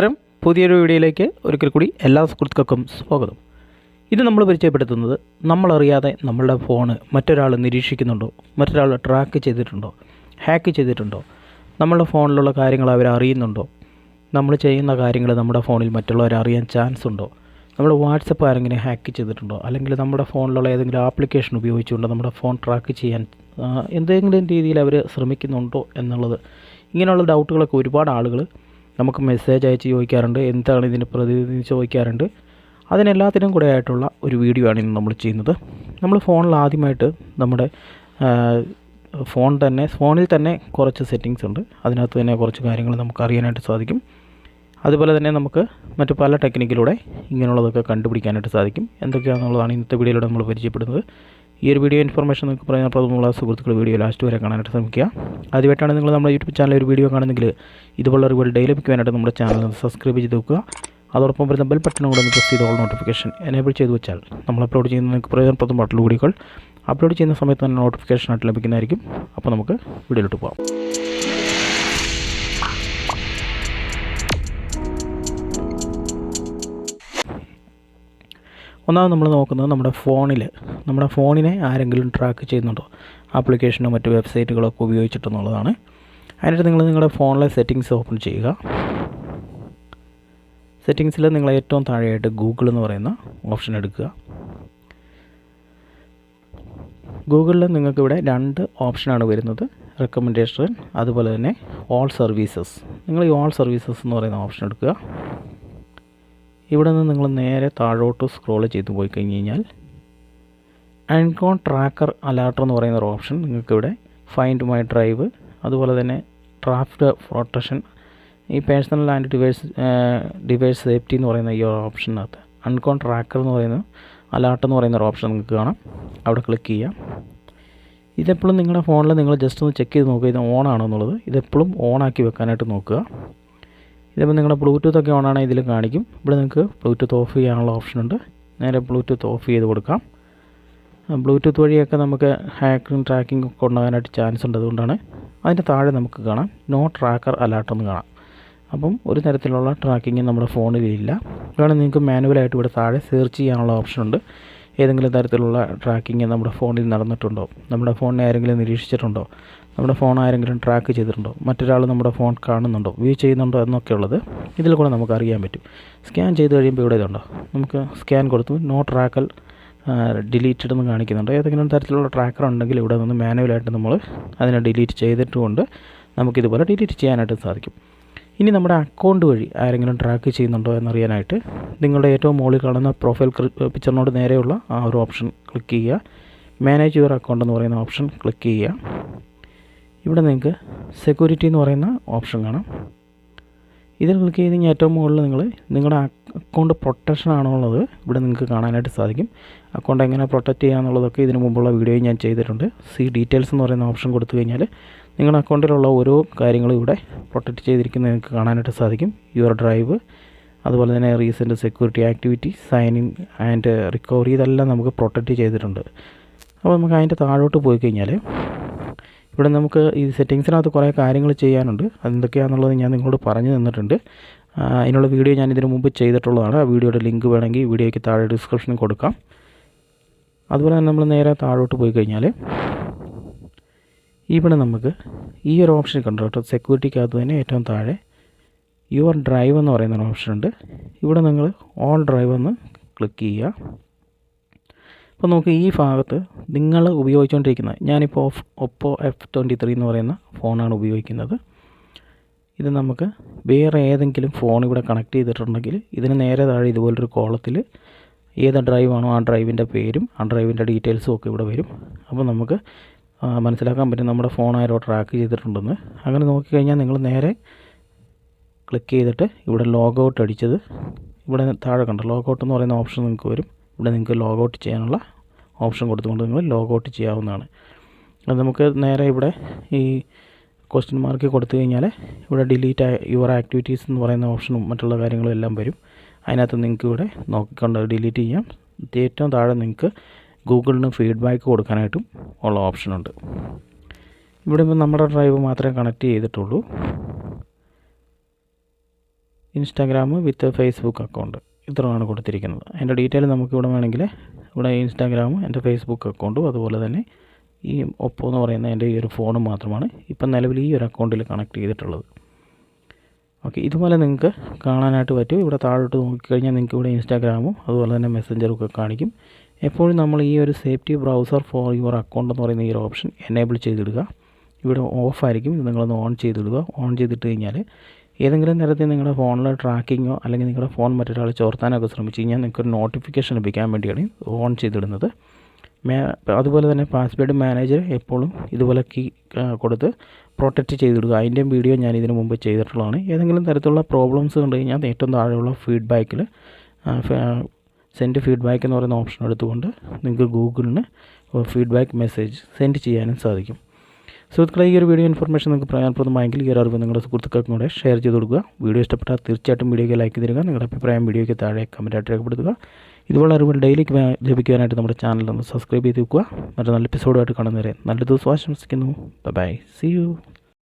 നമസ്കാരം. പുതിയൊരു വീഡിയോയിലേക്ക് ഒരിക്കൽ കൂടി എല്ലാ സുഹൃത്തുക്കൾക്കും സ്വാഗതം. ഇത് നമ്മൾ പരിചയപ്പെടുത്തുന്നത് നമ്മളറിയാതെ നമ്മളുടെ ഫോണ് മറ്റൊരാൾ നിരീക്ഷിക്കുന്നുണ്ടോ? മറ്റൊരാൾ ട്രാക്ക് ചെയ്തിട്ടുണ്ടോ? ഹാക്ക് ചെയ്തിട്ടുണ്ടോ? നമ്മളുടെ ഫോണിലുള്ള കാര്യങ്ങൾ അവർ അറിയുന്നുണ്ടോ? നമ്മൾ ചെയ്യുന്ന കാര്യങ്ങൾ നമ്മുടെ ഫോണിൽ മറ്റുള്ളവർ അറിയാൻ ചാൻസ് ഉണ്ടോ? നമ്മുടെ വാട്സപ്പ് ആരെങ്കിലും ഹാക്ക് ചെയ്തിട്ടുണ്ടോ? അല്ലെങ്കിൽ നമ്മുടെ ഫോണിലുള്ള ഏതെങ്കിലും ആപ്ലിക്കേഷൻ ഉപയോഗിച്ചുകൊണ്ട് നമ്മുടെ ഫോൺ ട്രാക്ക് ചെയ്യാൻ എന്തെങ്കിലും രീതിയിൽ അവർ ശ്രമിക്കുന്നുണ്ടോ എന്നുള്ളത് ഇങ്ങനെയുള്ള ഡൗട്ടുകളൊക്കെ ഒരുപാട് ആളുകൾ നമുക്ക് മെസ്സേജ് അയച്ച് ചോദിക്കാറുണ്ട് എന്താണ് ഇതിന് പ്രതിനിധി ചോദിക്കാറുണ്ട്. അതിനെല്ലാത്തിനും കൂടെ ആയിട്ടുള്ള ഒരു വീഡിയോ ആണ് ഇന്ന് നമ്മൾ ചെയ്യുന്നത്. നമ്മൾ ഫോണിൽ ആദ്യമായിട്ട് നമ്മുടെ ഫോൺ തന്നെ ഫോണിൽ തന്നെ കുറച്ച് സെറ്റിങ്സ് ഉണ്ട്. അതിനകത്ത് തന്നെ കുറച്ച് കാര്യങ്ങൾ നമുക്ക് അറിയാനായിട്ട് സാധിക്കും. അതുപോലെ തന്നെ നമുക്ക് മറ്റു പല ടെക്നിക്കിലൂടെ ഇങ്ങനെയുള്ളതൊക്കെ കണ്ടുപിടിക്കാനായിട്ട് സാധിക്കും. എന്തൊക്കെയാണെന്നുള്ളതാണ് ഇന്നത്തെ വീഡിയോയിലൂടെ നമ്മൾ പരിചയപ്പെടുന്നത്. ഈ ഒരു വീഡിയോ ഇൻഫർമേഷൻ നിങ്ങൾക്ക് പറയാൻ പ്രയോജനപ്രദമുള്ള സുഹൃത്തുക്കൾ വീഡിയോ ലാസ്റ്റ് വരെ കാണാനായിട്ട് ശ്രമിക്കുക. ആദ്യമായിട്ടാണ് നിങ്ങൾ നമ്മുടെ യൂട്യൂബ് ചാനൽ ഒരു വീഡിയോ കാണുന്നെങ്കിൽ ഇതുപോലുള്ള അറിവുകൾ ഡെയിലി ലഭിക്കുവാനായിട്ട് നമ്മുടെ ചാനൽ സബ്സ്ക്രൈബ് ചെയ്ത് വെക്കുക. അതോടൊപ്പം വരുന്ന ബെൽ ബട്ടൺ കൂടെ ഒന്ന് പ്രസ് ചെയ്ത് ഓൾ നോട്ടിഫിക്കേഷൻ എനേബിൾ ചെയ്ത് വെച്ചാൽ നമ്മൾ അപ്ലോഡ് ചെയ്യുന്ന നിങ്ങൾക്ക് പ്രയോജനപ്രദമായിട്ടുള്ള വീഡിയോകൾ അപ്ലോഡ് ചെയ്യുന്ന സമയത്ത് തന്നെ നോട്ടിഫിക്കേഷൻ ആയിട്ട് ലഭിക്കുന്നതായിരിക്കും. അപ്പോൾ നമുക്ക് വീഡിയോയിലോട്ട് പോകാം ഒന്നാമത് നമ്മൾ നോക്കുന്നത് നമ്മുടെ ഫോണിൽ നമ്മുടെ ഫോണിനെ ആരെങ്കിലും ട്രാക്ക് ചെയ്യുന്നുണ്ടോ? ആപ്ലിക്കേഷനോ മറ്റ് വെബ്സൈറ്റുകളോ ഒക്കെ ഉപയോഗിച്ചിട്ടെന്നുള്ളതാണ്. അതിനായിട്ട് നിങ്ങൾ നിങ്ങളുടെ ഫോണിലെ സെറ്റിങ്സ് ഓപ്പൺ ചെയ്യുക. സെറ്റിങ്സിൽ നിങ്ങൾ ഏറ്റവും താഴെയായിട്ട് ഗൂഗിൾ എന്ന് പറയുന്ന ഓപ്ഷൻ എടുക്കുക. ഗൂഗിളിൽ നിങ്ങൾക്ക് ഇവിടെ രണ്ട് ഓപ്ഷനാണ് വരുന്നത്. റെക്കമെൻഡേഷൻ അതുപോലെ തന്നെ ഓൾ സർവീസസ് നിങ്ങൾ ഈ ഓൾ സർവീസസ് എന്ന് പറയുന്ന ഓപ്ഷൻ എടുക്കുക. ഇവിടെ നിന്ന് നിങ്ങൾ നേരെ താഴോട്ട് സ്ക്രോൾ ചെയ്ത് പോയി കഴിഞ്ഞ് കഴിഞ്ഞാൽ ആൻകോൺ ട്രാക്കർ അലാട്ടർ എന്ന് പറയുന്ന ഒരു ഓപ്ഷൻ നിങ്ങൾക്കിവിടെ ഫൈൻഡ് മൈ ഡ്രൈവ് അതുപോലെ തന്നെ ട്രാഫ്റ്റ് പ്രൊട്ടക്ഷൻ ഈ personal and device device safety എന്ന് പറയുന്ന ഈ ഓപ്ഷനകത്ത് അൺകോൺ ട്രാക്കർ എന്ന് പറയുന്ന അലാർട്ട് എന്ന് പറയുന്ന ഒരു ഓപ്ഷൻ നിങ്ങൾക്ക് കാണാം. അവിടെ ക്ലിക്ക് ചെയ്യാം ഇതെപ്പോഴും നിങ്ങളുടെ ഫോണിൽ നിങ്ങൾ ജസ്റ്റ് ഒന്ന് ചെക്ക് ചെയ്ത് നോക്കുക. ഇത് ഓൺ ആണോ എന്നുള്ളത്. ഇതെപ്പോഴും ഓൺ ആക്കി വെക്കാനായിട്ട് നോക്കുക. ഇതിപ്പോൾ നിങ്ങളുടെ ബ്ലൂടൂത്ത് ഒക്കെ ഓൺ ആണെങ്കിൽ ഇതിൽ കാണിക്കും. ഇവിടെ നിങ്ങൾക്ക് ബ്ലൂടൂത്ത് ഓഫ് ചെയ്യാനുള്ള ഓപ്ഷൻ ഉണ്ട്. നേരെ ബ്ലൂടൂത്ത് ഓഫ് ചെയ്ത് കൊടുക്കാം. ബ്ലൂടൂത്ത് വഴിയൊക്കെ നമുക്ക് ഹാക്കിങ് ട്രാക്കിംഗ് ഒക്കെ ഉണ്ടാകാനായിട്ട് ചാൻസ് ഉണ്ട്. അതുകൊണ്ടാണ് അതിന്റെ താഴെ നമുക്ക് കാണാം. നോ ട്രാക്കർ അലർട്ട് എന്ന് കാണാം. അപ്പം ഒരു തരത്തിലുള്ള ട്രാക്കിങ് നമ്മുടെ ഫോണിലില്ല അതുകൊണ്ട് നിങ്ങൾക്ക് മാനുവലായിട്ട് ഇവിടെ താഴെ സെർച്ച് ചെയ്യാനുള്ള ഓപ്ഷൻ ഉണ്ട്. ഏതെങ്കിലും തരത്തിലുള്ള ട്രാക്കിങ് നമ്മുടെ ഫോണിൽ നടന്നിട്ടുണ്ടോ? നമ്മുടെ ഫോണിനെ ആരെങ്കിലും നിരീക്ഷിച്ചിട്ടുണ്ടോ? നമ്മുടെ ഫോൺ ആരെങ്കിലും ട്രാക്ക് ചെയ്തിട്ടുണ്ടോ? മറ്റൊരാൾ നമ്മുടെ ഫോൺ കാണുന്നുണ്ടോ? വ്യൂ ചെയ്യുന്നുണ്ടോ എന്നൊക്കെ ഉള്ളത് ഇതിൽ കൂടെ നമുക്ക് അറിയാൻ പറ്റും. സ്കാൻ ചെയ്ത് കഴിയുമ്പോൾ ഇവിടെ ഇതുണ്ടോ? നമുക്ക് സ്കാൻ കൊടുത്തു നോ ട്രാക്കൽ ഡിലീറ്റഡ് എന്ന് കാണിക്കുന്നുണ്ട്. ഏതെങ്കിലും തരത്തിലുള്ള ട്രാക്കർ ഉണ്ടെങ്കിൽ ഇവിടെ നിന്ന് മാനുവലായിട്ട് നമ്മൾ അതിനെ ഡിലീറ്റ് ചെയ്തിട്ടുകൊണ്ട് നമുക്കിതുപോലെ ഡിലീറ്റ് ചെയ്യാനായിട്ട് സാധിക്കും. ഇനി നമ്മുടെ അക്കൗണ്ട് വഴി ആരെങ്കിലും ട്രാക്ക് ചെയ്യുന്നുണ്ടോ എന്നറിയാനായിട്ട് നിങ്ങളുടെ ഏറ്റവും മുകളിൽ കാണുന്ന പ്രൊഫൈൽ പിക്ചറിനോട് നേരെയുള്ള ആ ഒരു ഓപ്ഷൻ ക്ലിക്ക് ചെയ്യുക. മാനേജ് യുവർ അക്കൗണ്ട് എന്ന് പറയുന്ന ഓപ്ഷൻ ക്ലിക്ക് ചെയ്യുക. ഇവിടെ നിങ്ങൾക്ക് സെക്യൂരിറ്റി എന്ന് പറയുന്ന ഓപ്ഷൻ കാണാം. ഇതിൽ ക്ലിക്ക് ചെയ്ത് കഴിഞ്ഞാൽ ഏറ്റവും മുകളിൽ നിങ്ങൾ നിങ്ങളുടെ അക്കൗണ്ട് പ്രൊട്ടക്ഷൻ ആണോ ഉള്ളത് ഇവിടെ നിങ്ങൾക്ക് കാണാനായിട്ട് സാധിക്കും. അക്കൗണ്ട് എങ്ങനെ പ്രൊട്ടക്റ്റ് ചെയ്യാന്നുള്ളതൊക്കെ ഇതിന് മുമ്പുള്ള വീഡിയോയിൽ ഞാൻ ചെയ്തിട്ടുണ്ട്. സി ഡീറ്റെയിൽസ് എന്ന് പറയുന്ന ഓപ്ഷൻ കൊടുത്തു കഴിഞ്ഞാൽ നിങ്ങളുടെ അക്കൗണ്ടിലുള്ള ഓരോ കാര്യങ്ങളും ഇവിടെ പ്രൊട്ടക്റ്റ് ചെയ്തിരിക്കുന്നത് നിങ്ങൾക്ക് കാണാനായിട്ട് സാധിക്കും. യുവർ ഡ്രൈവ് അതുപോലെ തന്നെ recent security activity sign in and recovery ഇതെല്ലാം നമുക്ക് പ്രൊട്ടക്റ്റ് ചെയ്തിട്ടുണ്ട്. അപ്പോൾ നമുക്ക് അതിന്റെ താഴോട്ട് പോയി കഴിഞ്ഞാൽ ഇവിടെ നമുക്ക് ഈ സെറ്റിങ്സിനകത്ത് കുറേ കാര്യങ്ങൾ ചെയ്യാനുണ്ട്. അതെന്തൊക്കെയാണെന്നുള്ളത് ഞാൻ നിങ്ങളോട് പറഞ്ഞു തന്നിട്ടുണ്ട്. അതിനുള്ള വീഡിയോ ഞാൻ ഇതിനു മുമ്പ് ചെയ്തിട്ടുള്ളതാണ്. ആ വീഡിയോയുടെ ലിങ്ക് വേണമെങ്കിൽ വീഡിയോയ്ക്ക് താഴെ ഡിസ്ക്രിപ്ഷനിൽ കൊടുക്കാം. അതുപോലെ തന്നെ നമ്മൾ നേരെ താഴോട്ട് പോയി കഴിഞ്ഞാൽ ഇവിടെ നമുക്ക് ഈ ഒരു ഓപ്ഷൻ കണ്ടു? കേട്ടോ സെക്യൂരിറ്റിക്കകത്ത് തന്നെ ഏറ്റവും താഴെ യുവർ ഡ്രൈവ് എന്ന് പറയുന്ന ഒരു ഓപ്ഷൻ ഉണ്ട്. ഇവിടെ നിങ്ങൾ ഓൾ ഡ്രൈവ് എന്ന് ക്ലിക്ക് ചെയ്യുക. അപ്പോൾ നമുക്ക് ഈ ഭാഗത്ത് നിങ്ങൾ ഉപയോഗിച്ചുകൊണ്ടിരിക്കുന്നത് ഞാനിപ്പോൾ ഒപ്പോ എഫ് ട്വന്റി ത്രീ എന്ന് പറയുന്ന ഫോണാണ് ഉപയോഗിക്കുന്നത്. ഇത് നമുക്ക് വേറെ ഏതെങ്കിലും ഫോൺ ഇവിടെ കണക്ട് ചെയ്തിട്ടുണ്ടെങ്കിൽ ഇതിന് നേരെ താഴെ ഇതുപോലൊരു കോളത്തിൽ ഏത് ഡ്രൈവാണോ ആ ഡ്രൈവിന്റെ പേരും ആ ഡ്രൈവിന്റെ ഡീറ്റെയിൽസും ഒക്കെ ഇവിടെ വരും. അപ്പോൾ നമുക്ക് മനസ്സിലാക്കാൻ പറ്റും നമ്മുടെ ഫോൺ ആരോ ട്രാക്ക് ചെയ്തിട്ടുണ്ടെന്ന്. അങ്ങനെ നോക്കിക്കഴിഞ്ഞാൽ നിങ്ങൾ നേരെ ക്ലിക്ക് ചെയ്തിട്ട് ഇവിടെ ലോഗൗട്ട് അടിച്ചത് ഇവിടെ താഴെ കണ്ടോ? ലോഗൗട്ട് എന്ന് പറയുന്ന ഓപ്ഷൻ നിങ്ങൾക്ക് വരും. ഇവിടെ നിങ്ങൾക്ക് ലോഗ് ഔട്ട് ചെയ്യാനുള്ള ഓപ്ഷൻ കൊടുത്തുകൊണ്ട് നിങ്ങൾ ലോഗ് ഔട്ട് ചെയ്യാവുന്നതാണ്. അത് നമുക്ക് നേരെ ഇവിടെ ഈ ക്വസ്റ്റ്യൻ മാർക്ക് കൊടുത്തു കഴിഞ്ഞാൽ ഇവിടെ ഡിലീറ്റ് യുവർ ആക്ടിവിറ്റീസ് എന്ന് പറയുന്ന ഓപ്ഷനും മറ്റുള്ള കാര്യങ്ങളും എല്ലാം വരും. അതിനകത്ത് നിങ്ങൾക്ക് ഇവിടെ നോക്കിക്കൊണ്ട് ഡിലീറ്റ് ചെയ്യാം. ഏറ്റവും താഴെ നിങ്ങൾക്ക് ഗൂഗിളിന് ഫീഡ്ബാക്ക് കൊടുക്കാനായിട്ടും ഉള്ള ഓപ്ഷനുണ്ട് ഇവിടെ ഇപ്പോൾ നമ്മുടെ ഡ്രൈവ് മാത്രമേ കണക്ട് ചെയ്തിട്ടുള്ളൂ. ഇൻസ്റ്റാഗ്രാം വിത്ത് ഫേസ്ബുക്ക് അക്കൗണ്ട് ഇത്രയാണ് കൊടുത്തിരിക്കുന്നത്. അതിന്റെ ഡീറ്റെയിൽ നമുക്ക് ഇവിടെ വേണമെങ്കിൽ ഇവിടെ ഇൻസ്റ്റാഗ്രാമും എന്റെ ഫേസ്ബുക്ക് അക്കൗണ്ടും അതുപോലെ തന്നെ ഈ ഒപ്പോ എന്ന് പറയുന്ന എന്റെ ഈ ഒരു ഫോണും മാത്രമാണ് ഇപ്പം നിലവിൽ ഈ ഒരു അക്കൗണ്ടിൽ കണക്ട് ചെയ്തിട്ടുള്ളത്. ഓക്കെ ഇതുപോലെ നിങ്ങൾക്ക് കാണാനായിട്ട് പറ്റും. ഇവിടെ താഴോട്ട് നോക്കിക്കഴിഞ്ഞാൽ നിങ്ങൾക്ക് ഇവിടെ ഇൻസ്റ്റാഗ്രാമും അതുപോലെ തന്നെ മെസ്സഞ്ചറും ഒക്കെ കാണിക്കും. എപ്പോഴും നമ്മൾ ഈ ഒരു safety browser for your account എന്ന് പറയുന്ന ഈ ഒരു ഓപ്ഷൻ എനേബിൾ ചെയ്തിടുക. ഇവിടെ ഓഫ് ആയിരിക്കും. ഇത് നിങ്ങളൊന്ന് ഓൺ ചെയ്തിടുക. ഓൺ ചെയ്തിട്ട് കഴിഞ്ഞാൽ ഏതെങ്കിലും തരത്തിൽ നിങ്ങളുടെ ഫോണിൽ ട്രാക്കിങ്ങോ അല്ലെങ്കിൽ നിങ്ങളുടെ ഫോൺ മറ്റൊരാൾ ചോർത്താനൊക്കെ ശ്രമിച്ചു കഴിഞ്ഞാൽ നിങ്ങൾക്കൊരു നോട്ടിഫിക്കേഷൻ ലഭിക്കാൻ വേണ്ടിയാണ് ഓൺ ചെയ്തിടുന്നത്. മേ അതുപോലെ തന്നെ പാസ്വേഡ് മാനേജർ എപ്പോഴും ഇതുപോലെ കീ കൊടുത്ത് പ്രൊട്ടക്റ്റ് ചെയ്തിടുക. അതിന്റെയും വീഡിയോ ഞാൻ ഇതിനു മുമ്പ് ചെയ്തിട്ടുള്ളതാണ്. ഏതെങ്കിലും തരത്തിലുള്ള പ്രോബ്ലംസ് കണ്ടു കഴിഞ്ഞാൽ ഏറ്റവും താഴെയുള്ള ഫീഡ്ബാക്കിൽ സെൻഡ് ഫീഡ്ബാക്ക് എന്ന് പറയുന്ന ഓപ്ഷൻ എടുത്തുകൊണ്ട് നിങ്ങൾക്ക് ഗൂഗിളിന് ഫീഡ്ബാക്ക് മെസ്സേജ് സെൻഡ് ചെയ്യാനും സാധിക്കും. സുഹൃത്തുക്കളെ ഈ ഒരു വീഡിയോ ഇൻഫർമേഷൻ നിങ്ങൾക്ക് പ്രയോജനപ്രദമായെങ്കിൽ ഈ ഒരു അറിവ് നിങ്ങളുടെ സുഹൃത്തുക്കൾക്കും കൂടെ ഷെയർ ചെയ്ത് കൊടുക്കുക. വീഡിയോ ഇഷ്ടപ്പെട്ടാൽ തീർച്ചയായിട്ടും വീഡിയോയ്ക്ക് ലൈക്ക് തരിക. നിങ്ങളുടെ അഭിപ്രായം വീഡിയോയ്ക്ക് താഴെ കമന്റായിട്ട് രേഖപ്പെടുത്തുക. ഇതുപോലെ അറിവുകൾ ഡെയിലി ലഭിക്കുവാനായിട്ട് നമ്മുടെ ചാനൽ ഒന്ന് സബ്സ്ക്രൈബ് ചെയ്ത് വെക്കുക. മറ്റു നല്ല എപ്പിസോഡുമായിട്ട് കാണുന്നവരെ നല്ല ദിവസം ആശംസിക്കുന്നു. By C U